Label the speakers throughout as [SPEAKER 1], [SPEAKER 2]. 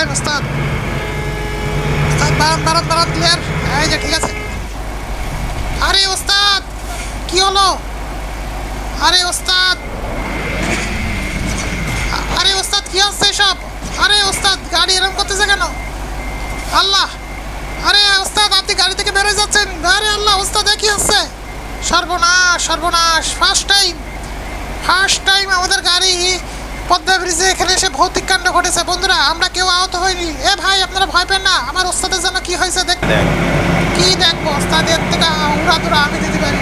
[SPEAKER 1] চালাইন ওস্তাদ। বারান বারান বারান ক্লিয়ার এই যে, ঠিক আছে। আরে, ওস্তাদ, কি হলো? আরে, ওস্তাদ। আরে, ওস্তাদ, কি হচ্ছে সব আরে, ওস্তাদ, গাড়ি এরকম করতেছে কেন? আল্লাহ। আরে, ওস্তাদ, আপনি গাড়ি থেকে বেরোয় যাচ্ছেন। আরে, আল্লাহ, ওস্তাদ কি হচ্ছে? সর্বনাশ সর্বনাশ ফার্স্ট টাইম ফার্স্ট টাইম আমাদের গাড়ি পদ্মা ব্রিজে এখানে এসে ভৌতিক কাণ্ড ঘটেছে। বন্ধুরা আমরা কেউ আহত হয়নি এ ভাই আপনারা ভয় পেন না। আমার ওস্তাদের জন্য কি হয়েছে দেখ। কি দেখব ওস্তাদের থেকে উড়া দুরা আমি দিতে পারি।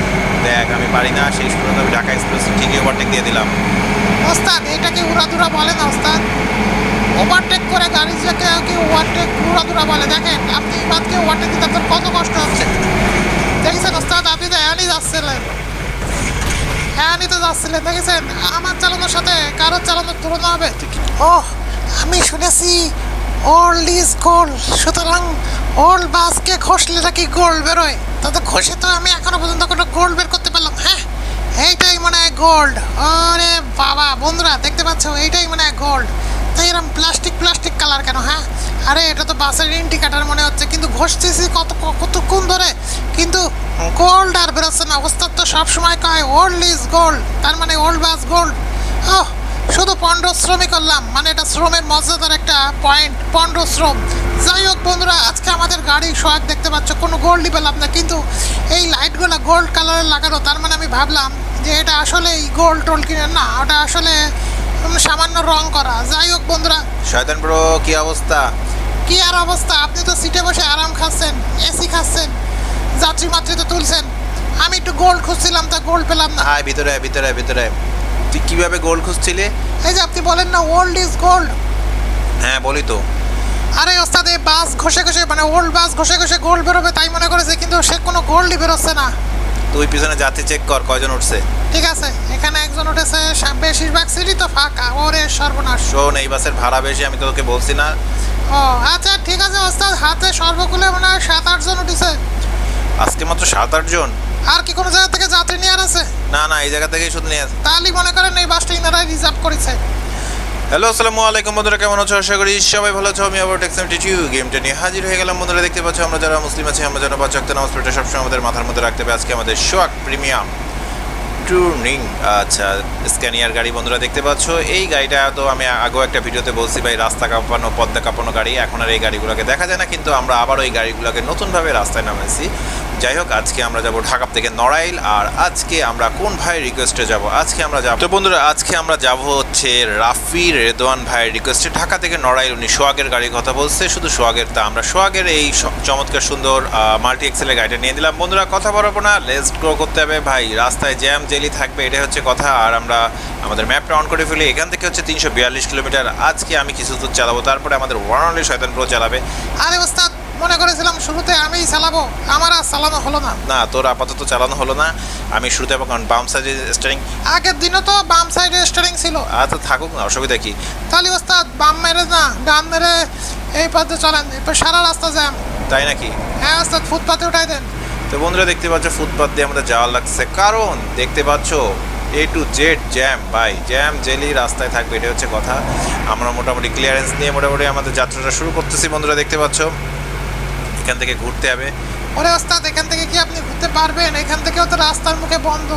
[SPEAKER 2] দেখ আমি পারি না। সেই পর্যন্ত আমি ঢাকা এক্সপ্রেস ঠিকই ওভারটেক দিয়ে দিলাম।
[SPEAKER 1] ওস্তাদ এটাকে উড়াদুরা বলে না ওস্তাদ। ওভারটেক করে গাড়ি যে কেউ কেউ ওভারটেক উড়াদুরা বলে। দেখেন আপনি বাদকে ওভারটেক দিতে আপনার কত কষ্ট হচ্ছে। দেখেছেন ওস্তাদ আপনি তো হ্যানি যাচ্ছিলেন। হ্যানি তো যাচ্ছিলেন দেখেছেন? আমার চালানোর সাথে কারোর চালানোর তুলনা হবে? ও আমি শুনেছি ওল্ড ইজ গোল্ড সুতরাং ওল্ড বাসকে ঘষলে নাকি গোল্ড বেরোয়? তাতে ঘষে তো আমি এখনও পর্যন্ত কোনো গোল্ড বের করতে পারলাম। হ্যাঁ এইটাই মনে হয় গোল্ড আরে বাবা, বন্ধুরা, দেখতে পাচ্ছ? এইটাই মনে হয় গোল্ড তাই এরকম প্লাস্টিক প্লাস্টিক কালার কেন হ্যাঁ? আরে, এটা তো বাসের ইন্ডিকেটার মনে হচ্ছে, কিন্তু ঘষতেছি কত, কতক্ষণ ধরে? কিন্তু গোল্ড আর বেরোচ্ছে না ওস্তাদ তো সবসময় কয় ওল্ড ইজ গোল্ড তার মানে ওল্ড বাস গোল্ড ও শুধু পণ্ড শ্রমই করলাম মানে এটা শ্রমের মর্যাদার একটা পয়েন্ট পণ্ড শ্রম যাই হোক বন্ধুরা, আজকে আমাদের গাড়ি সোয়াগ দেখতে পাচ্ছ, কোনো গোল্ডই পেলাম না, কিন্তু এই লাইটগুলো গোল্ড কালারের লাগানো, তার মানে আমি ভাবলাম যে এটা আসলে এই গোল্ড টোল কিনে, না, ওটা আসলে সামান্য রং করা। যাই হোক বন্ধুরা।
[SPEAKER 2] শয়তান ব্রো কি অবস্থা?
[SPEAKER 1] কি আর অবস্থা? আপনি তো সিটে বসে আরাম খাচ্ছেন এসি খাচ্ছেন যাত্রী মাত্রী তো তুলছেন। আমি একটু গোল্ড খুঁজছিলাম তা গোল্ড পেলাম না।
[SPEAKER 2] আয় ভিতরে আয়, ভিতরে আয়, ভিতরে। আয়। তুই কীভাবে গোল খুঁজছিলি?
[SPEAKER 1] এই যে আপনি বলেন না ওল্ড ইজ গোল্ড
[SPEAKER 2] হ্যাঁ বলি তো।
[SPEAKER 1] আরে ওস্তাদ এই বাস ঘষে ঘষে মানে ওল্ড বাস ঘষে ঘষে গোল্ড বেরোবে তাই মনে করেছে কিন্তু সে কোনো গোল্ডই বেরোচ্ছে না।
[SPEAKER 2] তুই পিছনে যাত্রী চেক কর কয়জন উঠছে।
[SPEAKER 1] ঠিক আছে এখানে একজন উঠেছে বেশিরভাগ সিটই তো ফাঁকা ওরে সর্বনাশ।
[SPEAKER 2] শোন এই বাসের ভাড়া বেশি আমি তোকে বলছি না।
[SPEAKER 1] ও আচ্ছা ঠিক আছে ওস্তাদ হাতে সর্বকুলে মনে হয় সাত আটজন উঠেছে।
[SPEAKER 2] আজকে মাত্র সাত আট জন?
[SPEAKER 1] আর কি কোনো জায়গা থেকে যাত্রী নেওয়ার আছে?
[SPEAKER 2] না না এই জায়গা থেকেই শুধু নিয়ে আস।
[SPEAKER 1] তাহলেই মনে করেন এই বাসটা ইনারাই রিজার্ভ করেছে।
[SPEAKER 2] হ্যালো, আসসালামু আলাইকুম বন্ধুরা, কেমন আছো? আশা করি সবাই ভালো আছো। আমি আবার টেক্সাম টিচিউ গেমটা নিয়ে হাজির হয়ে গেলাম। বন্ধুরা, দেখতে পাচ্ছ, আমরা যারা মুসলিম আছি, আমরা যারা ওয়াক্ত নামাজ পড়তে সবসময় আমাদের মাথার মধ্যে রাখতে হবে। আজকে আমাদের শোয়াক প্রিমিয়াম টুর্নিং। আচ্ছা স্ক্যানিয়ার গাড়ি, বন্ধুরা, দেখতে পাচ্ছ। এই গাড়িটা তো আমি আগেও একটা ভিডিওতে বলছি, ভাই, রাস্তা কাঁপানো, পদ্মা কাঁপানো গাড়ি। এখন আর এই গাড়িগুলোকে দেখা যায় না, কিন্তু আমরা আবার ওই গাড়িগুলোকে নতুনভাবে রাস্তায় নামেছি যাই হোক, আজকে আমরা যাব ঢাকা থেকে নড়াইল, আর আজকে আমরা কোন ভাইয়ের রিকোয়েস্টে যাব? আজকে আমরা যাব তো বন্ধুরা, আজকে আমরা যাব হচ্ছে রাফি রেদওয়ান ভাইয়ের রিকোয়েস্টে ঢাকা থেকে নড়াইল, উনি সোহাগের গাড়ির কথা বলছে। শুধু সোহাগের তা, আমরা সোহাগের এই চমৎকার, সুন্দর মাল্টি এক্সেলের গাড়িটা নিয়ে দিলাম বন্ধুরা, কথা বলব না লেস গ্রো করতে হবে। ভাই, রাস্তায় জ্যাম জেলি থাকবে, এটাই হচ্ছে কথা। আর আমরা আমাদের ম্যাপটা অন করে ফেলি। এখান থেকে হচ্ছে তিনশো বিয়াল্লিশ কিলোমিটার। আজকে আমি কিছু দূর চালাবো। তারপরে আমাদের ওয়ান অনলি শয়তান প্রো চালাবে।
[SPEAKER 1] আরে ওস্তাদ মনে করেছিলাম শুরুতে আমিই চালাবো আমার আর চালানো হলো না।
[SPEAKER 2] না তোর আপাতত চালানো হলো না আমি শুরুতে এখন বাম সাইডে স্টারিং
[SPEAKER 1] আগের দিনও তো বাম সাইডে স্টারিং ছিল।
[SPEAKER 2] আচ্ছা থাকুক না অসুবিধা কি?
[SPEAKER 1] তাহলে ওস্তাদ বাম মেরে না ডান মেরে এই পথে চলেন এরপর সারা রাস্তা জ্যাম।
[SPEAKER 2] তাই নাকি?
[SPEAKER 1] হ্যাঁ ওস্তাদ ফুটপাতে উঠাই দেন।
[SPEAKER 2] তো বন্ধুরা দেখতে পাচ্ছ ফুটপাথ দিয়ে আমাদের যাওয়া লাগছে। কারণ দেখতে পাচ্ছ A to Z jam by jam jelly রাস্তায় থাকবে এটা হচ্ছে কথা। আমরা মোটামুটি ক্লিয়ারেন্স নিয়ে মোটামুটি আমাদের যাত্রাটা শুরু করতেছি বন্ধুরা দেখতে পাচ্ছ। এখান থেকে ঘুরতে হবে
[SPEAKER 1] ওরে ওস্তাদ এখান থেকে কি আপনি ঘুরতে পারবেন? এখান থেকেও তো রাস্তার মুখে বন্ধ।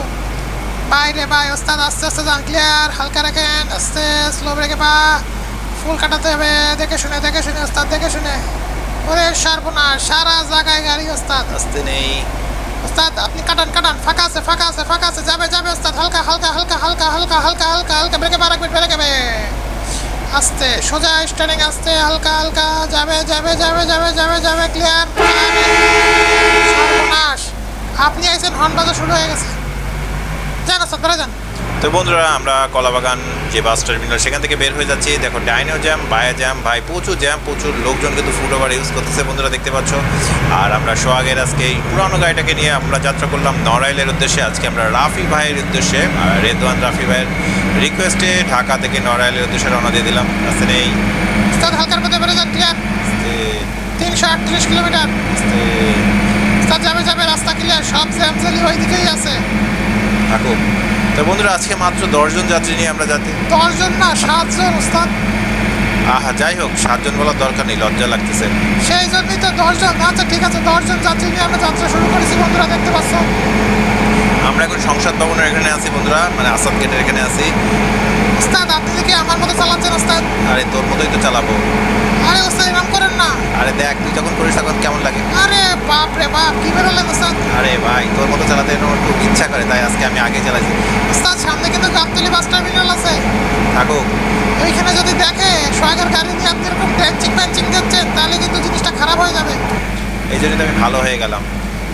[SPEAKER 1] বাইরে ভাই ওস্তাদ আস্তে আস্তে যান ক্লিয়ার হালকা রাখেন আস্তে স্লো রেখে পা ফুল কাটাতে হবে দেখে শুনে দেখে শুনে ওস্তাদ দেখে শুনে। ওরে সর্বনাশ সারা জায়গায় গাড়ি ওস্তাদ।
[SPEAKER 2] আসতে নেই।
[SPEAKER 1] ওস্তাদ আপনি কাটান কাটান ফাঁকা আছে ফাঁকা আছে ফাঁকা আছে যাবে যাবে ওস্তাদ হালকা হালকা হালকা হালকা হালকা হালকা হালকা হালকা ব্রেকে পা রাখবেন ব্রেকে আস্তে, সোজা স্টারিং আস্তে, হালকা হালকা, যাবে যাবে যাবে যাবে যাবে যাবে ক্লিয়ার সর্বনাশ। আপনি আইছেন, হর্ন বাজা শুরু হয়ে গেছে। যান ওস্তাদ বেড়ে যান।
[SPEAKER 2] তো বন্ধুরা আমরা কলাবাগান যে বাস টার্মিনাল সেখান থেকে বের হয়ে যাচ্ছি। দেখো ডাইনো জ্যাম বায়া জ্যাম ভাই প্রচুর জ্যাম প্রচুর লোকজন কিন্তু ফুট ওভার ইউজ করতেছে বন্ধুরা দেখতে পাচ্ছ। আর আমরা সোহাগের আজকে এই পুরানো গাড়িটাকে নিয়ে আমরা যাত্রা করলাম নড়াইলের উদ্দেশ্যে। আজকে আমরা রাফি ভাইয়ের উদ্দেশ্যে আর রেদওয়ান রাফি ভাইয়ের রিকোয়েস্টে ঢাকা থেকে নড়াইলের উদ্দেশ্যে রওনা দিয়ে দিলাম। রাস্তা নেই।
[SPEAKER 1] হালকার বেড়ে যান তিনশো আটত্রিশ কিলোমিটার।
[SPEAKER 2] আস্তে,
[SPEAKER 1] যাবে যাবে রাস্তা ক্লিয়ার সব জ্যাম ওই দিকেই আছে।
[SPEAKER 2] থাকুক তো বন্ধুরা আজকে মাত্র দশজন যাত্রী নিয়ে আমরা যাতে
[SPEAKER 1] দশজন না সাতজন ওস্তাদ।
[SPEAKER 2] আহা যাই হোক সাতজন বলার দরকার নেই লজ্জা লাগতেছে।
[SPEAKER 1] সেই জন্যই তো দশজন। আচ্ছা ঠিক আছে দশজন যাত্রী নিয়ে আমরা যাত্রা শুরু করেছি বন্ধুরা দেখতে পাচ্ছ।
[SPEAKER 2] আমরা এখন সংসদ ভবনের এখানে আছি বন্ধুরা মানে আসাদ গেটের এখানে আছি।
[SPEAKER 1] ওস্তাদ আপনি দেখি আমার মতো চালাচ্ছেন ওস্তাদ?
[SPEAKER 2] আরে তোর মতোই তো চালাবো।
[SPEAKER 1] আরে ওস্তাদ এরকম করেন না।
[SPEAKER 2] আরে দেখ তুই যখন করিস তখন কেমন লাগে?
[SPEAKER 1] আরে বাপ রে বাপ কি বেরোলেন ওস্তাদ
[SPEAKER 2] আরে ভাই তোর মতো চালাতে আমার খুব ইচ্ছা করে তাই আজকে আমি আগে চালাইছি।
[SPEAKER 1] ওস্তাদ সামনে কিন্তু গাবতলি বাস টার্মিনাল আছে।
[SPEAKER 2] থাকুক
[SPEAKER 1] ওইখানে যদি দেখে সোয়াগের গাড়ি নিয়ে আপনি এরকম ট্যাঞ্চিং প্যাঞ্চিং যাচ্ছেন তাহলে কিন্তু জিনিসটা খারাপ হয়ে যাবে।
[SPEAKER 2] এই জন্যই তো আমি ভালো হয়ে গেলাম।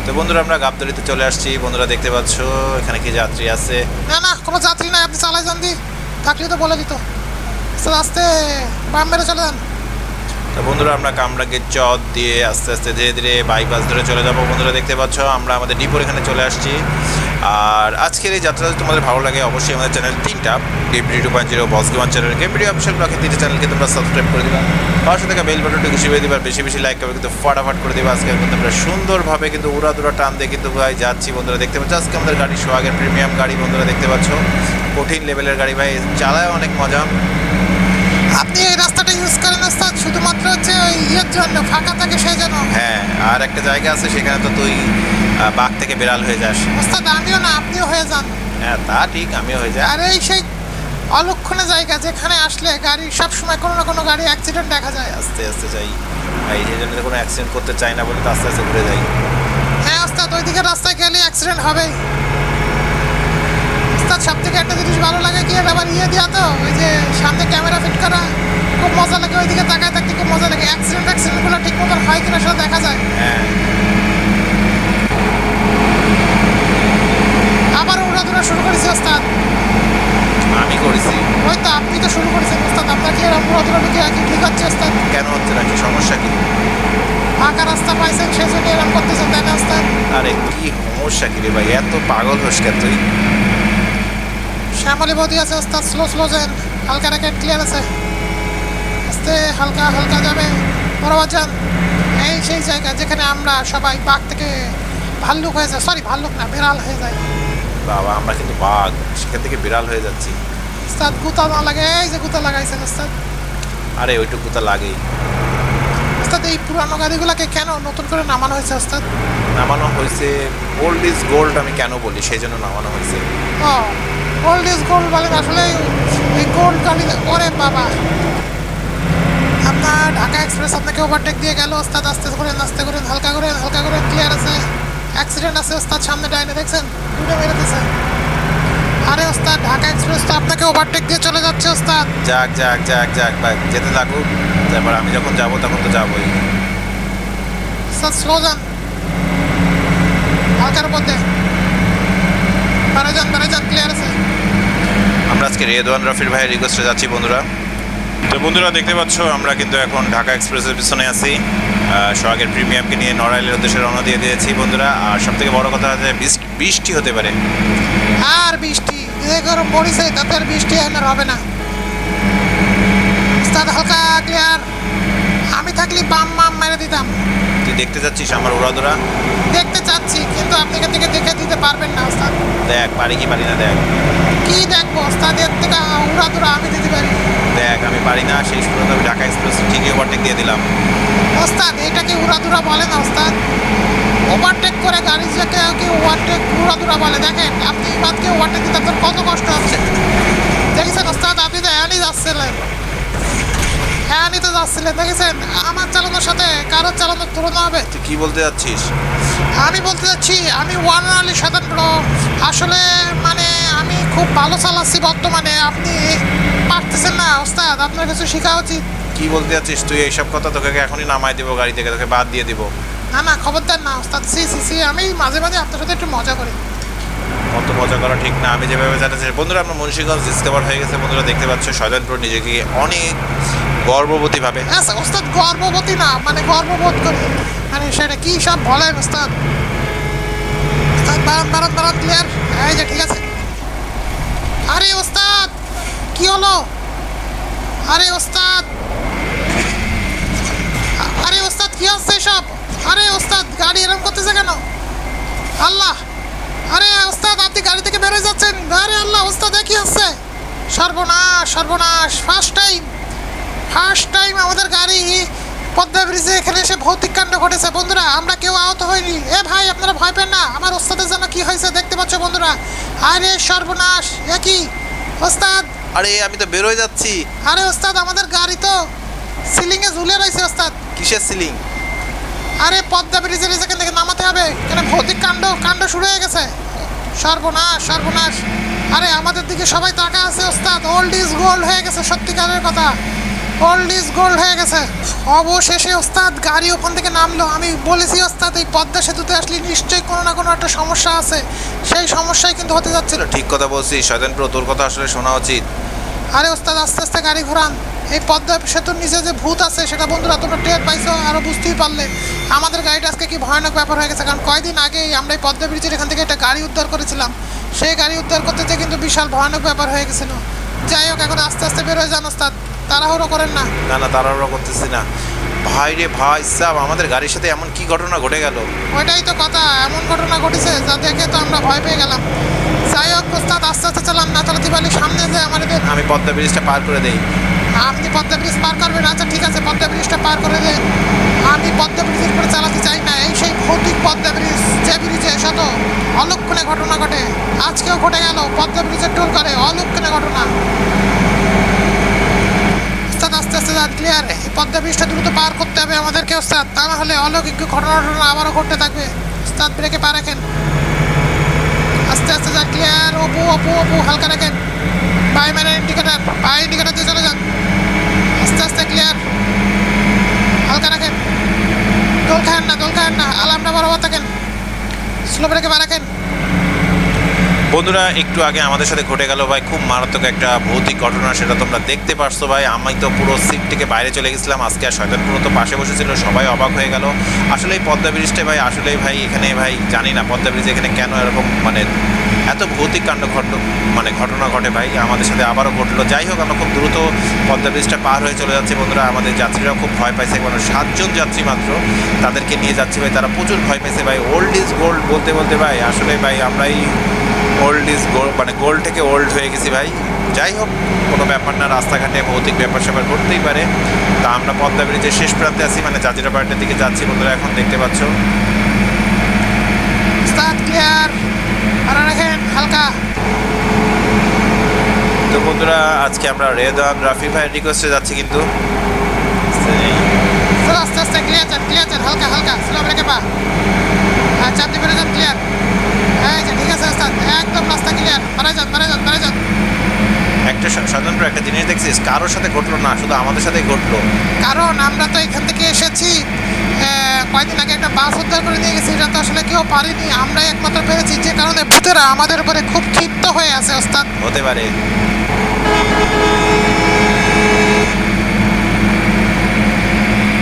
[SPEAKER 2] তো বন্ধুরা আমরা গাবতলিতে চলে আসছি। বন্ধুরা দেখতে পাচ্ছ এখানে কি যাত্রী আছে?
[SPEAKER 1] না না কোনো যাত্রী নাই আপনি চালাই যান দি। থাকলে তো বলে দিত। আস্তে বাম মেরে চলে যান।
[SPEAKER 2] তো বন্ধুরা, আমরা কামরাঙ্গের চট দিয়ে আস্তে আস্তে ধীরে ধীরে বাইপাস ধরে চলে যাব। বন্ধুরা, দেখতে পাচ্ছ, আমরা আমাদের ডিপোর এখানে চলে আসছি। আর আজকের এই যাত্রা যদি তোমাদের ভালো লাগে, অবশ্যই আমাদের চ্যানেল তিনটা video two point zero boss gamer channel video official ব্লকে তিনটে চ্যানেলকে তোমরা সাবস্ক্রাইব করে দিবা। পাশে থেকে বেল বাটনটি খুশি হয়ে দিবা, বেশি বেশি লাইক করবে, কিন্তু ফাটাফাট করে দিবা। আজকে কিন্তু আমরা সুন্দরভাবে কিন্তু উড়া দুরা টান দিয়ে কিন্তু ভাই যাচ্ছি, বন্ধুরা, দেখতে পাচ্ছ? আজকে আমাদের গাড়ি সোহাগের প্রিমিয়াম গাড়ি, বন্ধুরা, দেখতে পাচ্ছ? কঠিন লেভেলের গাড়ি ভাই, চালায় অনেক মজা।
[SPEAKER 1] আপনি এই রাস্তাটা ইউজ করেন ওস্তাদ শুধুমাত্র হচ্ছে ইয়ের জন্য ফাঁকা থাকে সেই জন্য।
[SPEAKER 2] হ্যাঁ আর একটা জায়গা আছে সেখানে তো তুই বাঘ থেকে বিড়াল হয়ে যাস।
[SPEAKER 1] ওস্তাদ আমিও না আপনিও হয়ে যান।
[SPEAKER 2] হ্যাঁ তা ঠিক আমিও হয়ে যাই।
[SPEAKER 1] আর এই সেই অলক্ষণে জায়গা যেখানে আসলে গাড়ি সব সময় কোনো না কোনো গাড়ি অ্যাক্সিডেন্ট দেখা যায়।
[SPEAKER 2] আস্তে আস্তে যাই। এই যে জন্য কোনো অ্যাক্সিডেন্ট করতে চাই না বলে তো আস্তে আস্তে ঘুরে যাই।
[SPEAKER 1] হ্যাঁ ওস্তাদ ওইদিকে রাস্তায় গেলে অ্যাক্সিডেন্ট হবেই। ওস্তাদ সব থেকে একটা জিনিস ভালো লাগে কি আবার ইয়ে দেওয়া তো ওই যে সামনে ক্যামেরা ফিট করা খুব মজা লাগে ওইদিকে তাকায় থাকতে খুব মজা লাগে। অ্যাক্সিডেন্ট অ্যাক্সিডেন্টগুলো ঠিক মতন হয় কিনা সেটা দেখা যায়। আবার উড়াধুরা শুরু করেছি ওস্তাদ।
[SPEAKER 2] আমি করেছি।
[SPEAKER 1] ওই তো আপনি তো শুরু করেছেন ওস্তাদ। আপনার কি এরকম ঢুকে কি ঠিক হচ্ছে ওস্তাদ?
[SPEAKER 2] কেন হচ্ছে না কি সমস্যা কি?
[SPEAKER 1] ফাঁকা রাস্তা পাইছেন সেই জন্য এরকম করতেছেন তাই না ওস্তাদ?
[SPEAKER 2] আরে কি সমস্যা কি রে ভাই এত পাগল হোস কেন তুই?
[SPEAKER 1] শ্যামলি বৌদি আছে ওস্তাদ স্লো স্লো যান হালকা র্যাকেট ক্লিয়ার আছে। আস্তে হালকা হালকা যাবে। বরাবর যান। এই সেই জায়গা যেখানে আমরা সবাই বাঘ থেকে ভাল্লুক হয়ে যায় সরি ভাল্লুক না বিড়াল হয়ে যায়
[SPEAKER 2] বাবা আমরা কিন্তু বাঘ। সেখান থেকে বিড়াল হয়ে যাচ্ছি।
[SPEAKER 1] ওস্তাদ গুতা না লাগে এই যে গুতা লাগাইছেন ওস্তাদ।
[SPEAKER 2] আরে ওইটুকু তো লাগেই।
[SPEAKER 1] ওস্তাদ এই পুরানো গাড়িগুলোকে কেন নতুন করে নামানো হয়েছে ওস্তাদ?
[SPEAKER 2] নামানো হয়েছে ওল্ড ইজ গোল্ড আমি কেন বলি? সেই জন্য নামানো হয়েছে।
[SPEAKER 1] ও গোল্ড ইজ গোল্ড বলেন আসলে এই গোল্ড গাড়ি ওরে বাবা। আপনার ঢাকা এক্সপ্রেস আপনাকে ওভারটেক দিয়ে গেল ওস্তাদ আস্তে করেন আস্তে করেন হালকা করেন হালকা করেন ক্লিয়ার আছে। অ্যাক্সিডেন্ট আছে ওস্তাদ সামনে ডাইনে দেখছেন? দুটো বেরোতেছে আরে ওস্তাদ ঢাকা এক্সপ্রেস তো আপনাকে ওভারটেক দিয়ে চলে যাচ্ছে ওস্তাদ।
[SPEAKER 2] যাক যাক যাক যাক ভাই যেতে থাকুক। তারপর আমি যখন যাব তখন তো যাবোই।
[SPEAKER 1] ওস্তাদ স্লো যান। হালকার মধ্যে। বারে যান বারে যান ক্লিয়ার আছে।
[SPEAKER 2] আজকে রেদওয়ান রফির ভাইয়ের রিকোয়েস্টে যাচ্ছি বন্ধুরা। তো বন্ধুরা দেখতে পাচ্ছ আমরা কিন্তু এখন ঢাকা এক্সপ্রেসের পিছনে আছি। সোহাগের প্রিমিয়ামকে নিয়ে নড়াইলের উদ্দেশ্যে রওনা দিয়ে দিয়েছি বন্ধুরা। আর সব থেকে বড় কথা হচ্ছে বৃষ্টি- হতে পারে।
[SPEAKER 1] আর বৃষ্টি যে গরম পড়েছে তাতে আর বৃষ্টি আর হবে না। হালকা ক্লিয়ার আমি থাকলে বাম মাম মেরে দিতাম।
[SPEAKER 2] তুই দেখতে যাচ্ছিস আমার উড়াদুরা?
[SPEAKER 1] দেখতে চাচ্ছি কিন্তু আপনি এখান থেকে দেখে দিতে পারবেন না ওস্তাদ
[SPEAKER 2] দেখ পারি কি পারি না দেখ।
[SPEAKER 1] কি দেখব ওস্তাদ এর থেকে আমরা তোরা আমি দিতে পারি।
[SPEAKER 2] দেখ আমি পারি না সেই সুযোগ আমি ঢাকা এক্সপ্রেস ঠিকই ওভারটেক দিয়ে দিলাম।
[SPEAKER 1] ওস্তাদ এটাকে কি দুরা বলে না ওস্তাদ? ওভারটেক করে গাড়ি যাকে কি ওভারটেক উড়াদুরা বলে। দেখেন আপনি বাদকে ওভারটেক দিতে আপনার কত কষ্ট হচ্ছে দেখেছেন ওস্তাদ? আপনি তো এখনই যাচ্ছিলেন। হ্যাঁ নিতে যাচ্ছিলেন দেখেছেন? আমার চালানোর সাথে কারোর চালানোর তুলনা হবে?
[SPEAKER 2] তুই কি বলতে যাচ্ছিস?
[SPEAKER 1] আমি বলতে চাচ্ছি আমি ওয়ান আলি সাধন প্রো আসলে মানে আমি খুব ভালো চালাচ্ছি বর্তমানে। আপনি পারতেছেন না ওস্তাদ। আপনার কিছু শেখা উচিত।
[SPEAKER 2] কি বলতে যাচ্ছিস তুই? এইসব কথা তোকে এখনই নামাই দেবো গাড়ি থেকে? তোকে বাদ দিয়ে দিব।
[SPEAKER 1] না না খবরদার না ওস্তাদ। সি সি সি আমি মাঝে মাঝে আপনার সাথে একটু মজা করি।
[SPEAKER 2] অত মজা করা ঠিক না। আমি যেভাবে জানাচ্ছি বন্ধুরা, আমরা মুন্সিগঞ্জ ডিসকভার হয়ে গেছে। বন্ধুরা, দেখতে পাচ্ছ শয়তানপুর নিজেকে অনেক গর্ববতী ভাবে।
[SPEAKER 1] হ্যাঁ ওস্তাদ, গর্ববতী না মানে গর্ববোধ করি। মানে সেটা কি সব বলেন, ওস্তাদ? বারান বারান বারান ক্লিয়ার এই যে, ঠিক আছে। আরে, ওস্তাদ, কি হলো? আরে, ওস্তাদ। আরে, ওস্তাদ, কি হচ্ছে সব? আরে, ওস্তাদ, গাড়ি এরকম করতেছে কেন? আল্লাহ! আরে ওস্তাদ আপনি গাড়ি থেকে বেরোয় যাচ্ছেন। আরে আল্লাহ ওস্তাদ কি হচ্ছে সর্বনাশ সর্বনাশ ফার্স্ট টাইম ফার্স্ট টাইম আমাদের গাড়ি পদ্মা ব্রিজে এখানে এসে ভৌতিক কাণ্ড ঘটেছে। বন্ধুরা আমরা কেউ আহত হয়নি এ ভাই আপনারা ভয় পেন না। আমার ওস্তাদের জন্য কি হয়েছে দেখতে পাচ্ছ বন্ধুরা? আরে সর্বনাশ এ কি ওস্তাদ।
[SPEAKER 2] আরে আমি তো বেরোয় যাচ্ছি।
[SPEAKER 1] আরে ওস্তাদ আমাদের গাড়ি তো সিলিংয়ে ঝুলে রয়েছে ওস্তাদ।
[SPEAKER 2] কিসের সিলিং
[SPEAKER 1] আরে পদ্মা ব্রিজের এই যেখান থেকে নামাতে হবে। এখানে ভৌতিক কাণ্ড? কাণ্ড শুরু হয়ে গেছে। সর্বনাশ সর্বনাশ। আরে আমাদের দিকে সবাই তাকা আছে, ওস্তাদ। ওল্ড ইজ গোল্ড হয়ে গেছে, সত্যিকারের কথা। ওল্ড ইজ গোল্ড হয়ে গেছে। অবশেষে, ওস্তাদ, গাড়ি ওখান থেকে নামলো। আমি বলেছি, ওস্তাদ, এই পদ্মা সেতুতে আসলে নিশ্চয়ই কোনো না কোনো একটা সমস্যা আছে। সেই সমস্যাই কিন্তু হতে যাচ্ছিল।
[SPEAKER 2] ঠিক কথা বলছিস শয়তান প্রো তোর কথা আসলে শোনা উচিত।
[SPEAKER 1] আরে ওস্তাদ আস্তে আস্তে গাড়ি ঘোরান। এই পদ্মা সেতুর নিচে যে ভূত আছে সেটা বন্ধুরা তোমরা টের পাইছো আরও বুঝতেই পারলে। আমাদের গাড়িটা আজকে কি ভয়ানক ব্যাপার হয়ে গেছে কারণ কয়দিন আগে আমরা এই পদ্মা ব্রিজের এখান থেকে একটা গাড়ি উদ্ধার করেছিলাম। সেই গাড়ি উদ্ধার করতে যে কিন্তু বিশাল ভয়ানক ব্যাপার হয়ে গেছিল। যাই হোক এখন আস্তে আস্তে বেরোয় যান ওস্তাদ। তাড়াহুড়ো করেন না।
[SPEAKER 2] না না তাড়াহুড়ো করতেছি না। ভাই রে ভাই সাব আমাদের গাড়ির সাথে এমন কি ঘটনা ঘটে গেল?
[SPEAKER 1] ওইটাই তো কথা এমন ঘটনা ঘটেছে যা দেখে তো আমরা ভয় পেয়ে গেলাম। যাই হোক ওস্তাদ আস্তে আস্তে চালান না তাহলে দিবালি সামনে যে আমাদের
[SPEAKER 2] আমি পদ্মা ব্রিজটা পার করে দেই।
[SPEAKER 1] আপনি পদ্মা ব্রিজ পার করবেন? আচ্ছা ঠিক আছে পদ্মা ব্রিজটা পার করে দেন। আমি পদ্মা ব্রিজের উপরে চালাতে চাই না এই সেই ভৌতিক পদ্মা ব্রিজ যে ব্রিজে শত অলক্ষণে ঘটনা ঘটে। আজকেও ঘটে গেল পদ্মা ব্রিজের টোল করে অলক্ষণে ঘটনা। ওস্তাদ আস্তে আস্তে ক্লিয়ার এই পদ্মা ব্রিজটা দ্রুত পার করতে হবে আমাদেরকে ওস্তাদ। তা না হলে অলৌকিক ঘটনা ঘটনা আবারও ঘটতে থাকবে। ওস্তাদ ব্রেকে পা রাখেন। আস্তে আস্তে যান ক্লিয়ার অপু অপু অপু, হালকা রাখেন বাই মানে ইন্ডিকেটার বাই ইন্ডিকেটার দিয়ে চলে যান আস্তে আস্তে ক্লিয়ার হালকা রাখেন দোল খায়েন না, দোল খায়েন না আলামটা বরাবর থাকেন। স্লো ব্রেকে পা রাখেন
[SPEAKER 2] বন্ধুরা, একটু আগে আমাদের সাথে ঘটে গেল ভাই, খুব মারাত্মক একটা ভৌতিক ঘটনা, সেটা তোমরা দেখতে পারছ ভাই। আমি তো পুরো সিট থেকে বাইরে চলে গেছিলাম, আজকে আর শয়তান পুরো তো পাশে বসেছিল, সবাই অবাক হয়ে গেল। আসলে এই পদ্মা ব্রিজটা ভাই আসলেই ভাই, এখানে ভাই, জানি না পদ্মা ব্রিজ এখানে কেন এরকম মানে এত ভৌতিক কাণ্ড ঘট মানে ঘটনা ঘটে ভাই। আমাদের সাথে আবারও ঘটলো। যাই হোক, আমরা খুব দ্রুত পদ্মা ব্রিজটা পার হয়ে চলে যাচ্ছি বন্ধুরা। আমাদের যাত্রীরা খুব ভয় পাইছে মানে সাতজন যাত্রী মাত্র। তাদেরকে নিয়ে যাচ্ছি ভাই, তারা প্রচুর ভয় পাইছে ভাই। ওল্ড ইজ গোল্ড বলতে বলতে ভাই, আসলে ভাই, আমরাই ওল্ড ইজ গোল্ড মানে গোল্ড থেকে ওল্ড হয়ে গেছি ভাই। যাই হোক কোনো ব্যাপার না রাস্তাঘাটে ভৌতিক ব্যাপার স্যাপার করতেই পারে। তা আমরা পদ্মা ব্রিজের শেষ প্রান্তে আছি মানে জাজিরা পাহাড়ের দিকে যাচ্ছি বন্ধুরা এখন দেখতে পাচ্ছ।
[SPEAKER 1] হালকা।
[SPEAKER 2] তো বন্ধুরা আজকে আমরা রেদান রাফি ভাইয়ের রিকোয়েস্টে যাচ্ছি কিন্তু।
[SPEAKER 1] আস্তে আস্তে ক্লিয়ার ক্লিয়ার হালকা হালকা স্লো ব্রেকে পা। আর চাপ দিয়ে যান ক্লিয়ার একদম রাস্তা ক্লিয়ার মারা যান মারা যান মারা যান।
[SPEAKER 2] একটা সা- সাধারণত একটা জিনিস দেখছিস কারোর সাথে ঘটলো না শুধু আমাদের সাথেই ঘটলো।
[SPEAKER 1] কারণ আমরা তো এখান থেকে এসেছি আহ, কয়দিন আগে একটা বাস উদ্ধার করে নিয়ে গেছি এটা তো আসলে কেউ পারিনি আমরাই একমাত্র পেরেছি যে কারণে ভূতেরা আমাদের উপরে খুব ক্ষিপ্ত হয়ে আছে ওস্তাদ।
[SPEAKER 2] হতে পারে।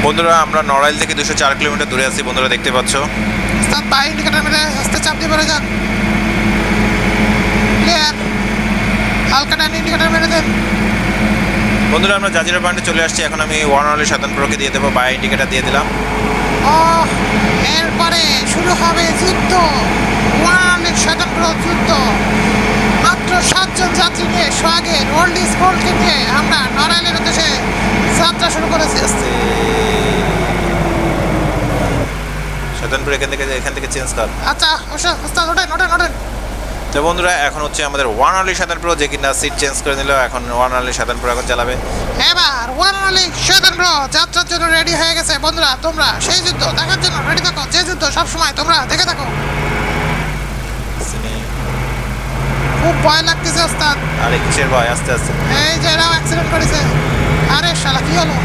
[SPEAKER 2] বন্ধুরা আমরা নড়াইল থেকে দুশো চার কিলোমিটার দূরে আছি বন্ধুরা দেখতে পাচ্ছ।
[SPEAKER 1] ওস্তাদ বাই ইন্ডিকেটার মেরে আস্তে চাপ দিয়ে বেরো যান। ক্লিয়ার হালকা টান ইন্ডিকেটার মেরে দেন
[SPEAKER 2] বন্ধুরা আমরা জাজিরা পয়েন্টে চলে আসছি। এখন আমি ওয়ান অনলি সাধারণ প্রোকে দিয়ে দেবো। বাই ইন্ডিকেটার দিয়ে দিলাম।
[SPEAKER 1] এরপরে শুরু হবে যুদ্ধ। ওয়ানের স্বতন্ত্র যুদ্ধ। মাত্র সাতজন যাত্রী নিয়ে সোহাগের ওল্ড ইজ গোল্ডকে নিয়ে আমরা নড়াইলের উদ্দেশ্যে যাত্রা শুরু করেছি।
[SPEAKER 2] সাধারণপুর এখান থেকে এখান থেকে চেঞ্জ কর।
[SPEAKER 1] আচ্ছা ওস্তাদ ওঠেন ওঠেন ওঠেন।
[SPEAKER 2] তো বন্ধুরা এখন হচ্ছে আমাদের ওয়ান অনলি সাধারণপুর যে কিনা সিট চেঞ্জ করে নিল এখন ওয়ান অনলি সাধারণপুর এখন চালাবে।
[SPEAKER 1] এবার ওয়ান অনলি স্বতন্ত্র যাত্রার জন্য রেডি হয়ে গেছে। বন্ধুরা তোমরা সেই যুদ্ধ দেখার জন্য রেডি থাকো। যে যুদ্ধ সবসময় তোমরা দেখে থাকো। খুব ভয় লাগতেছে ওস্তাদ।
[SPEAKER 2] আরে কিসের ভয়? আস্তে আস্তে।
[SPEAKER 1] এই যে এরাও অ্যাক্সিডেন্ট করেছে। আরে শালা কি হলো?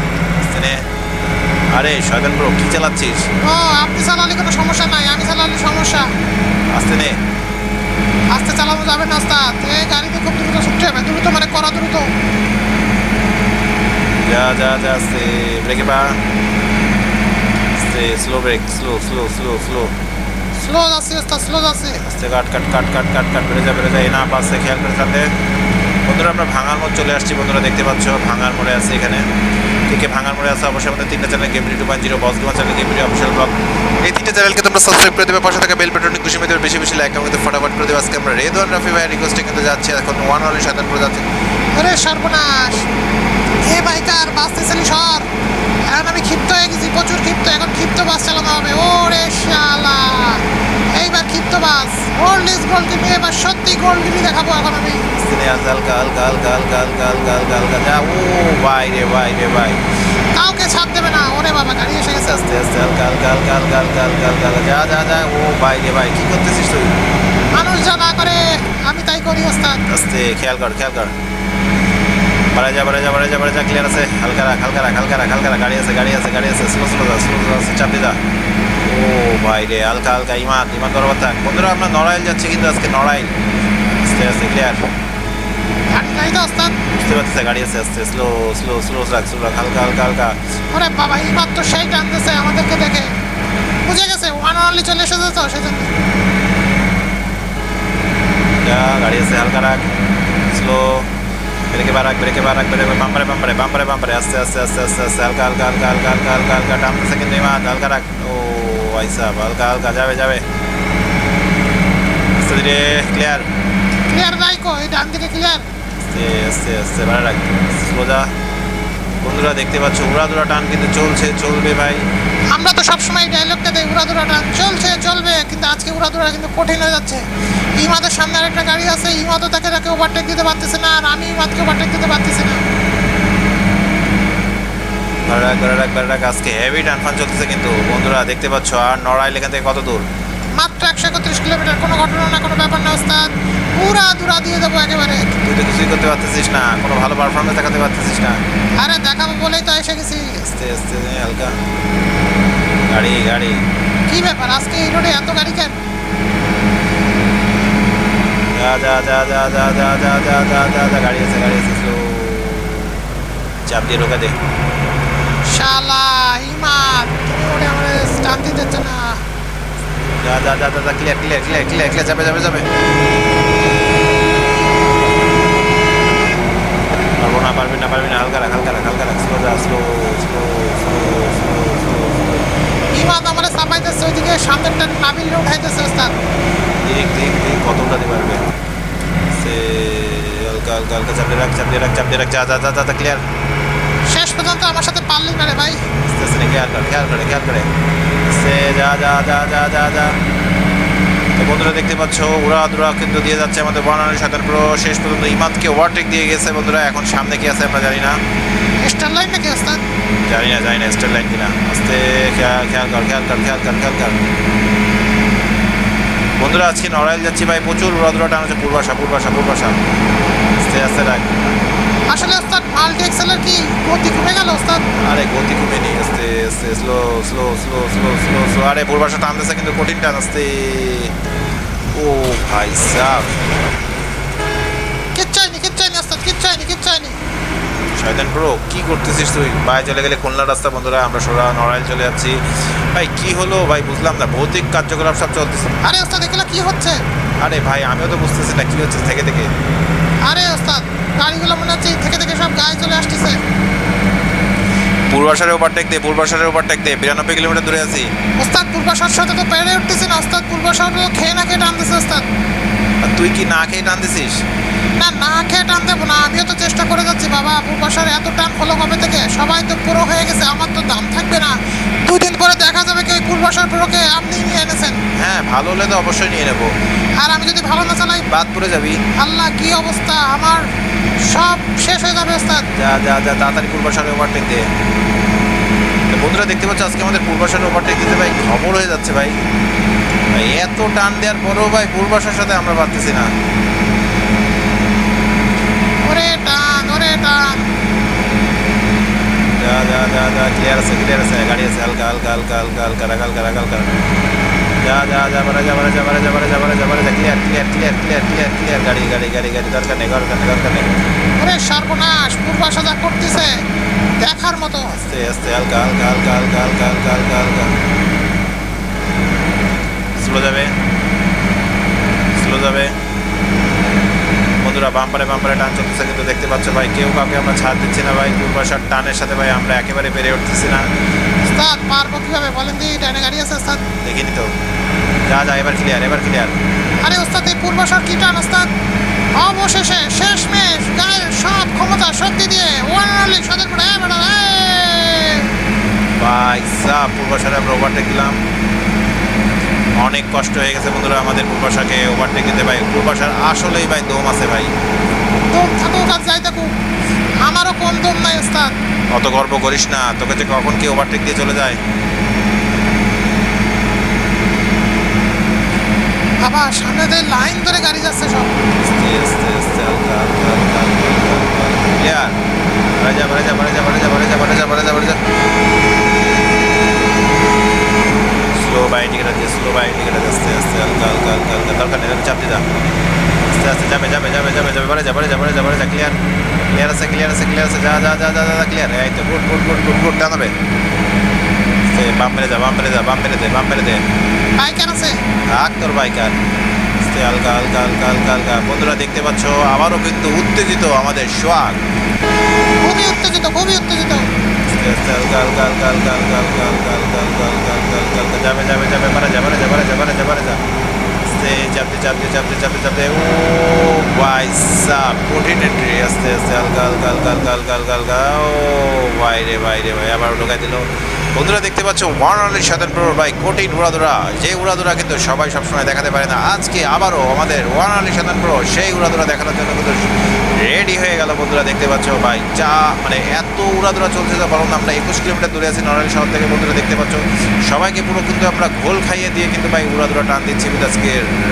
[SPEAKER 2] আরে সাধারণপুর কি চালাচ্ছিস?
[SPEAKER 1] ও আপনি চালালে কোনো সমস্যা নাই আমি চালালে সমস্যা।
[SPEAKER 2] আস্তে নে।
[SPEAKER 1] আস্তে চালানো যাবে না ওস্তাদ এই গাড়িতে খুব দ্রুত ছুটতে হবে দ্রুত মানে করা দ্রুত।
[SPEAKER 2] যা যা যা আস্তে ব্রেকে পা। আস্তে slow brake slow slow slow slow.
[SPEAKER 1] Slow যাচ্ছে আস্তে স্লো যাচ্ছে।
[SPEAKER 2] আস্তে কাট কাট কাট কাট কাট কাট বেড়ে যা বেড়ে যা না পাশে খেয়াল করে চালে বন্ধুরা আমরা ভাঙার মোড় চলে আসছি বন্ধুরা দেখতে পাচ্ছ ভাঙার মোড়ে আছে এখানে। কে কে ভাঙার মোড়ে আছে অবশ্যই আমাদের তিনটা channel গেমরি two point zero boss gamer channel গেমরি official blog এই তিনটা চ্যানেলকে তোমরা সাবস্ক্রাইব করে দেবে, পাশে থাকা বেল বাটন খুশি মেয়েদের বেশি বেশি লাইক আমাদের ফটাফট করে দেবে। আজকে আমরা রেদ ওয়ান রাফি ভাইয়ের রিকোয়েস্টে কিন্তু যাচ্ছি, এখন ওয়ান ওয়ানলি সাধারণপুর যাচ্ছি।
[SPEAKER 1] আরে সর্বনাশ! এ বাইকার বাঁচতেছিলি সর? এখন আমি ক্ষিপ্ত হয়ে গেছি, প্রচুর ক্ষিপ্ত, এখন ক্ষিপ্ত বাস চালানো হবে। শালা! এইবার ক্ষিপ্ত বাস ইজ গোল্ড এবার সত্যি গোল্ড কিনে দেখাবো এখন আমি
[SPEAKER 2] আস হালকা হালকা হালকা হালকা হালকা হালকা হালকা হালকা যা ও ভাই রে ভাই রে ভাই
[SPEAKER 1] কাউকে ছাড় দেবে না ওরে বাবা গাড়ি এসে গেছে
[SPEAKER 2] আস্তে আস্তে হালকা হালকা হালকা হালকা হালকা হালকা হালকা হালকা যা যা যা ও ভাই রে ভাই কি করতেছিস তুই
[SPEAKER 1] মানুষ যা না করে আমি তাই করি ওস্তাদ
[SPEAKER 2] আস্তে খেয়াল কর খেয়াল কর বাড়া যা বাড়া যা বাড়া যা বাড়া যা ক্লিয়ার আছে হালকা রাখ হালকা রাখ হালকা রাখ হালকা রাখ গাড়ি আছে গাড়ি আছে গাড়ি আছে স্লো স্লো যা স্লো স্লো চাপ দিয়ে যা ও ভাই রে হালকা হালকা ইমান ইমান বরাবর থাক বন্ধুরা আমরা নড়াইল যাচ্ছি কিন্তু আজকে নড়াইল। আস্তে আস্তে ক্লিয়ার বুঝতে পারতেছে গাড়ি আছে আস্তে স্লো স্লো স্লো রাখ স্লো রাখ হালকা হালকা হালকা।
[SPEAKER 1] ওরে বাবা এইবার তো সেই টানতেছে আমাদেরকে দেখে। বুঝে গেছে ওয়ান অনলি চলে এসেছে তো সেজন্য।
[SPEAKER 2] যা গাড়ি আছে হালকা রাখ। স্লো ব্রেকে বার রাখ ব্রেকে বার রাখ ব্রেকে বাম্পারে বাম্পারে বাম্পারে বাম্পারে আস্তে আস্তে আস্তে আস্তে আস্তে হালকা হালকা হালকা হালকা হালকা হালকা হালকা টানতেছে কিন্তু ইমান হালকা রাখ। ও সাহেব হালকা হালকা যাবে যাবে। আস্তে ধীরে ক্লিয়ার
[SPEAKER 1] ক্লিয়ার নাই কো এই ডান দিকে ক্লিয়ার
[SPEAKER 2] আস্তে আস্তে আস্তে বাড়া রাখ যা বন্ধুরা দেখতে পাচ্ছ উড়াদুরা টান কিন্তু চলছে চলবে ভাই।
[SPEAKER 1] আমরা তো সবসময় ডায়লগটা দেই উড়াদুরা টান চলছে চলবে কিন্তু আজকে উড়াদুরা কিন্তু কঠিন হয়ে যাচ্ছে। ইমাদের সামনে আরেকটা গাড়ি আছে ইমাদও তাকে তাকে ওভারটেক দিতে পারতেছে না আর আমি ইমাদকে ওভারটেক দিতে পারতেছি না।
[SPEAKER 2] বাড়া রাখ আজকে হেভি টান ফান চলতেছে কিন্তু বন্ধুরা দেখতে পাচ্ছ আর নড়াইল এখান থেকে কত দূর
[SPEAKER 1] মাত্র একশো একত্রিশ কিলোমিটার কোনো ঘটনা না কোনো ব্যাপার না ওস্তাদ পুরা দুরা দিয়ে দেবো একেবারে
[SPEAKER 2] তুই তো কিছুই করতে পারতেছিস না কোনো ভালো পারফরমেন্স দেখাতে পারতেছিস না
[SPEAKER 1] আরে দেখাবো বলেই তো এসে গেছি
[SPEAKER 2] আস্তে আস্তে হালকা গাড়ি গাড়ি
[SPEAKER 1] কি ব্যাপার আজকে এই রোডে এত গাড়ি কেন
[SPEAKER 2] যা যা যা যা যা যা যা যা যা যা যা গাড়ি আছে গাড়ি আছে স্লো চাপ দিয়ে ঢোকা দে
[SPEAKER 1] শালা ইমাদ তুমি ওরে আমার শান্তি দিচ্ছে না।
[SPEAKER 2] যা যা যা যা clear clear clear clear clear যাবে যাবে যাবে। পারব না পারবি না পারবি না হালকা রাখ হালকা রাখ হালকা রাখ। স্লো যা slow slow slow slow slow
[SPEAKER 1] Imad আমার সাপাইতেছে ওইদিকে সামনেরটা নাবিল উঠাইতেছে ওস্তাদ।
[SPEAKER 2] দেখ দেখ দেখ কত উঠাতে পারবে। সে হালকা হালকা হালকা চাপ দিয়ে রাখ চাপ দিয়ে রাখ চাপ দিয়ে রাখ যা যা যা যা ক্লিয়ার
[SPEAKER 1] পর্যন্ত আমার সাথে পারলি না রে ভাই।
[SPEAKER 2] আস্তে আস্তে খেয়াল করে খেয়াল করে খেয়াল করে। সে যা যা যা যা যা যা। তো বন্ধুরা দেখতে পাচ্ছ উড়া দুরা কিন্তু দিয়ে যাচ্ছে আমাদের বর্ণালী শয়তান প্রো। শেষ পর্যন্ত ইমাদকে ওভারটেক দিয়ে গেছে বন্ধুরা এখন সামনে কি আছে আমরা জানি না।
[SPEAKER 1] স্টার লাইন নাকি ওস্তাদ
[SPEAKER 2] জানি না জানি না স্টার লাইন কিনা। আস্তে খেয়াল খেয়াল কর খেয়াল কর খেয়াল কর খেয়াল কর। বন্ধুরা আজকে নড়াইল যাচ্ছি ভাই প্রচুর উড়া দুরা টান হচ্ছে পূর্বাশা পূর্বাশা পূর্বাশা। আস্তে আস্তে রাখ।
[SPEAKER 1] আসলে এক্সেলের কি গতি কমে গেল ওস্তাদ?
[SPEAKER 2] আরে গতি কমে নি আস্তে আস্তে slow slow slow slow slow slow আরে পূর্বাশা টানতেছে কিন্তু কঠিন টান আস্তে। ও ভাই সাহ
[SPEAKER 1] কিচ্ছু হয়নি কিচ্ছু হয়নি ওস্তাদ কিচ্ছু হয়নি কিচ্ছু হয়নি।
[SPEAKER 2] শয়তান প্রো কি করতেছিস তুই? বাইরে চলে গেলে খুলনা রাস্তা বন্ধুরা আমরা সোজা নড়াইল চলে যাচ্ছি। ভাই কি হলো? ভাই বুঝলাম না ভৌতিক কার্যকলাপ সব চলতেছে।
[SPEAKER 1] আরে ওস্তাদ এগুলো কি হচ্ছে?
[SPEAKER 2] আরে ভাই আমিও তো বুঝতেছি না কি হচ্ছে থেকে থেকে।
[SPEAKER 1] আরে ওস্তাদ গাড়িগুলো মনে হচ্ছে থেকে থেকে সব গায়ে চলে আসতেছে।
[SPEAKER 2] পূর্বাশারে ওভারটেক দে পূর্বাশারে ওভারটেক দে বিরানব্বই কিলোমিটার দূরে আছি।
[SPEAKER 1] ওস্তাদ পূর্বাশার সাথে তো পেরে উঠতেছে না ওস্তাদ পূর্বাশার খেয়ে না খেয়ে টানতেছে ওস্তাদ।
[SPEAKER 2] তুই কি না খেয়ে টানতেছিস?
[SPEAKER 1] না না খেয়ে টান দেবো না আমিও তো চেষ্টা করে যাচ্ছি বাবা পূর্বাশার এত টান হলো কবে থেকে? সবাই তো পুরো হয়ে গেছে আমার তো দাম থাকবে না। দুদিন পরে দেখা যাবে কি পূর্বাশার পুরোকে আপনি নিয়ে এনেছেন।
[SPEAKER 2] হ্যাঁ ভালো হলে তো অবশ্যই নিয়ে নেব।
[SPEAKER 1] আর আমি যদি ভালো না চালাই
[SPEAKER 2] বাদ পড়ে যাবি।
[SPEAKER 1] আল্লাহ কি অবস্থা? আমার সব শেষ হয়ে যাবে ওস্তাদ।
[SPEAKER 2] যা যা যা তাড়াতাড়ি পূর্বাশারে ওভারটেক দে। বন্ধুরা দেখতে পাচ্ছ আজকে আমাদের পূর্বাশারে ওভারটেক দিতে ভাই খবর হয়ে যাচ্ছে ভাই। এত টান দেওয়ার পরেও ভাই পূর্বাশার সাথে আমরা পারতেছি না।
[SPEAKER 1] ওরে টান ওরে টান।
[SPEAKER 2] যা যা যা যা ক্লিয়ার আছে ক্লিয়ার আছে গাড়ি আছে হালকা হালকা হালকা হালকা হালকা রাখ হালকা রাখ হালকা। যা যা যা বারে যা বারে যা বারে যা বারে যা বারে যা বারে যা clear clear clear clear clear clear গাড়ি গাড়ি গাড়ি গাড়ি দরকার নেই দরকার নেই দরকার নেই।
[SPEAKER 1] ওরে সর্বনাশ পূর্বাশা যা করতেছে দেখার মতো।
[SPEAKER 2] আস্তে আস্তে হালকা হালকা হালকা হালকা হালকা হালকা হালকা হালকা। স্লো যাবে। স্লো যাবে। বন্ধুরা বাম্পারে বাম্পারে টান চলতেছে কিন্তু দেখতে পাচ্ছ ভাই কেউ কাউকে আমরা ছাড় দিচ্ছি না ভাই পূর্বাশার টানের সাথে ভাই আমরা একেবারে পেরে উঠতেছি না।
[SPEAKER 1] ওস্তাদ পারব কীভাবে? বলেন দি ডানে গাড়ি আছে ওস্তাদ।
[SPEAKER 2] দেখিনি তো যা যা এবার ক্লিয়ার এবার ক্লিয়ার
[SPEAKER 1] আরে ওস্তাদ এই পূর্বাশার কি টান ওস্তাদ? অবশেষে শেষমেশ গায়ের সব ক্ষমতা শক্তি দিয়ে ওয়ানলি সাদের করে বেটা এ!
[SPEAKER 2] ভাই সাহ পূর্বাশারে আমরা ওভারটেক দিলাম। অনেক কষ্ট হয়ে গেছে বন্ধুরা আমাদের পূর্বাশাকে ওভারটেক দিতে ভাই। পূর্বাশার আসলেই ভাই দম আছে ভাই।
[SPEAKER 1] দম থাকুক আর যাই থাকুক আমারও কোন দম নাই ওস্তাদ।
[SPEAKER 2] অত গর্ব করিস না তোকে যে কখন কি ওভারটেক দিয়ে চলে যায়
[SPEAKER 1] বাবা সামনে দিয়ে লাইন ধরে গাড়ি যাচ্ছে সব
[SPEAKER 2] আস্তে আস্তে আস্তে হালকা হালকা হালকা হালকা ক্লিয়ার বাড়ে যা বাড়ে যা বাড়ে যা বাড়ে যা বাড়ে যা বাড়ে যা বাড়ে যা বাড়ে যা স্লো বাই ইন্ডিকেটার দিয়ে স্লো বাই ইন্ডিকেটার আস্তে আস্তে হালকা হালকা হালকা হালকা দরকার নেই চাপ দিয়ে আস্তে আস্তে যাবে যাবে যাবে যাবে যাবে বারে যা বারে যা বারে যা বারে যা ক্লিয়ার ক্লিয়ার আছে ক্লিয়ার আছে ক্লিয়ার আছে যা যা যা যা যা ক্লিয়ার এই তো good good good good good টানাবে সে বাম পেরে যা বাম পেরে যা বাম পেরে দে বাম পেরে দে
[SPEAKER 1] বাইকার আছে
[SPEAKER 2] রাখ তোর বাইকার আস্তে হালকা হালকা হালকা হালকা হালকা বন্ধুরা দেখতে পাচ্ছ আবারও কিন্তু উত্তেজিত আমাদের সোয়াগ
[SPEAKER 1] খুবই উত্তেজিত খুবই উত্তেজিত
[SPEAKER 2] যাবে যাবে যাবে মারা যাবে মারা যা মারা যা মারা যা মারা যা আস্তে, চাপতে চাপতে চাপতে চাপতে চাপতে। ও ভাই সাপ কঠিন এন্ট্রি আস্তে আস্তে, হালকা হালকা হালকা হালকা হালকা হালকা হালকা। ও ভাই রে ভাই রে, ভাই আবার ঢোকাই দিল। বন্ধুরা, দেখতে পাচ্ছ, ওয়ান অনলি প্রো ভাই কঠিন উড়াদুরা। যে উড়াদোড়া কিন্তু সবাই সবসময় দেখাতে পারে না। আজকে আবারও আমাদের ওয়ান অনলি সাধারণ প্রো সেই উড়াদুরা দেখানোর জন্য কিন্তু রেডি হয়ে গেল বন্ধুরা, দেখতে পাচ্ছ ভাই। যা মানে এত উড়াদুরা চলছে যা বলুন আমরা একুশ কিলোমিটার দূরে আছি নড়াইল শহর থেকে বন্ধুরা, দেখতে পাচ্ছ। সবাইকে পুরো কিন্তু আমরা ঘোল খাইয়ে দিয়ে কিন্তু ভাই উড়াদুরা টান দিচ্ছি কিন্তু আজকে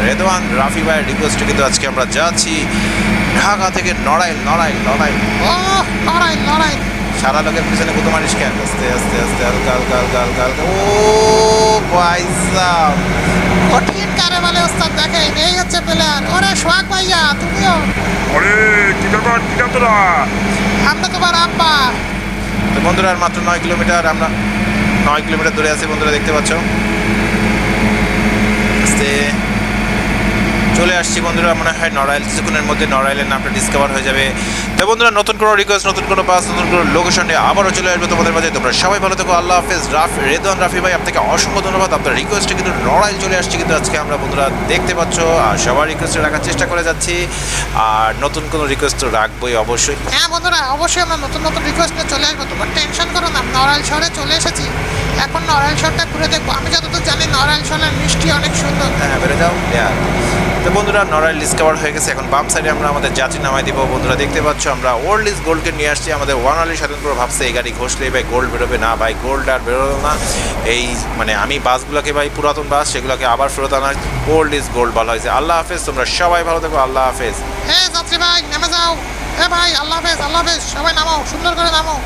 [SPEAKER 2] রেদওয়ান, রাফি ভাইয়ের রিকোয়েস্টে কিন্তু আজকে আমরা যাচ্ছি ঢাকা থেকে নড়াইল নড়াইল নড়াইল।
[SPEAKER 1] নড়াইল লড়াই
[SPEAKER 2] সারা লোকের পিছনে কত মারিস কেন? আস্তে আস্তে আস্তে হালকা হালকা হালকা হালকা হালকা। ও ভাই সাহ
[SPEAKER 1] কঠিন কারে বলে ওস্তাদ দেখেন এই হচ্ছে প্লেয়ার ওরে সোহাগ ভাইয়া তুমিও?
[SPEAKER 3] আরে কি ব্যাপার? কি তোরা
[SPEAKER 1] আমরা তোমার আব্বা।
[SPEAKER 2] তো বন্ধুরা আর মাত্র নয় কিলোমিটার আমরা নয় কিলোমিটার দূরে আছি বন্ধুরা দেখতে পাচ্ছ? আস্তে। চলে আসছি বন্ধুরা মনে হয় নড়াইল কিছুক্ষণের মধ্যে নড়াইলের নামটা ডিসকভার হয়ে যাবে। তো বন্ধুরা নতুন কোনো রিকোয়েস্ট নতুন কোনো বাস নতুন কোনো লোকেশন নিয়ে আবারও চলে আসবে তোমাদের মাঝে। তোমরা সবাই ভালো থেকো আল্লাহ হাফেজ। রাফ রেদওয়ান রাফি ভাই আপনাকে অসংখ্য ধন্যবাদ। আপনার রিকোয়েস্টে কিন্তু নড়াইল চলে আসছে কিন্তু আজকে আমরা বন্ধুরা দেখতে পাচ্ছ আর সবার রিকোয়েস্টে রাখার চেষ্টা করে যাচ্ছি। আর নতুন কোনো রিকোয়েস্ট তো রাখবোই অবশ্যই।
[SPEAKER 1] হ্যাঁ বন্ধুরা অবশ্যই আমরা নতুন নতুন রিকোয়েস্ট নিয়ে চলে আসব। তোমার টেনশন করো না নড়াইল শহরে চলে এসেছি। এখন নড়াইল শহরটা ঘুরে দেখব। আমি যতদূর জানি নড়াইল শহরের মিষ্টি অনেক সুন্দর।
[SPEAKER 2] হ্যাঁ বেড়ে যাও. তো বন্ধুরা, নড়াইল ডিসকভার হয়ে গেছে। এখন বাম সাইডে আমরা আমাদের যাত্রী নামাই দিব। বন্ধুরা, দেখতে পাচ্ছ আমরা ওল্ড ইজ গোল্ডকে নিয়ে আসছি। আমাদের ওয়ান আলি স্বাধীনপুর ভাবছে, এই গাড়ি ঘষলে ভাই গোল্ড বেরোবে না। ভাই গোল্ড আর বেরোলো না। এই মানে আমি বাসগুলোকে ভাই, পুরাতন বাস, সেগুলোকে আবার ফেরত আনা ওল্ড ইজ গোল্ড ভালো হয়েছে। আল্লাহ হাফেজ, তোমরা সবাই ভালো থেকো। আল্লাহ হাফেজ।
[SPEAKER 1] হ্যাঁ যাত্রী ভাই, নেমে যাও। হ্যাঁ ভাই, আল্লাহ হাফেজ আল্লাহ হাফেজ, সবাই নামাও, সুন্দর করে নামাও।